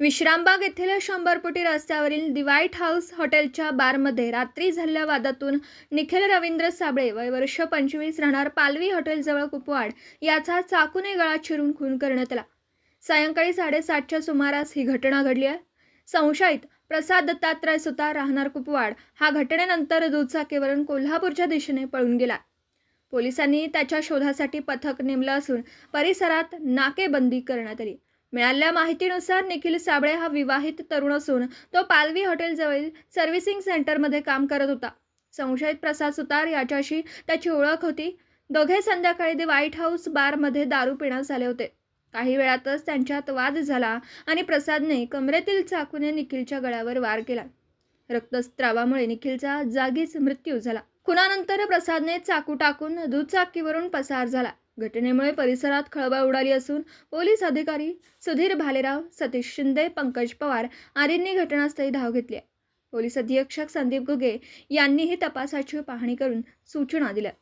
विश्रामबाग येथील शंभरपुटी रस्त्यावरील दि व्हाईट हाऊस हॉटेलच्या बारमध्ये रात्री झालेल्या वादातून निखिल रवींद्र साबळे वय वर्ष पंचवीस राहणार पालवी हॉटेलजवळ कुपवाड याचा चाकूने गळा चिरून खून करण्यात आला. सायंकाळी साडेसातच्या सुमारास ही घटना घडली आहे. संशयित प्रसाद दत्तात्रय सुतार राहणार कुपवाड हा घटनेनंतर दुचाकीवरून कोल्हापूरच्या दिशेने पळून गेला. पोलिसांनी त्याच्या शोधासाठी पथक नेमलं असून परिसरात नाकेबंदी करण्यात आली. मिळालेल्या माहितीनुसार निखिल साबळे हा विवाहित तरुण असून तो पालवी हॉटेलजवळील सर्व्हिसिंग सेंटरमध्ये काम करत होता. संशयित प्रसाद सुतार याच्याशी त्याची ओळख होती. दोघे संध्याकाळी दी व्हाईट हाऊस बारमध्ये दारू पिण्यास आले होते. काही वेळातच त्यांच्यात वाद झाला आणि प्रसादने कमरेतील चाकूने निखिलच्या गळ्यावर वार केला. रक्तस्त्रावामुळे निखिलचा जागीच मृत्यू झाला. खुनानंतर प्रसादने चाकू टाकून दुचाकीवरून पसार झाला. घटनेमुळे परिसरात खळबळ उडाली असून पोलीस अधिकारी सुधीर भालेराव सतीश शिंदे पंकज पवार आदींनी घटनास्थळी धाव घेतली आहे. पोलीस अधीक्षक संदीप घुगे यांनीही तपासाची पाहणी करून सूचना दिल्या.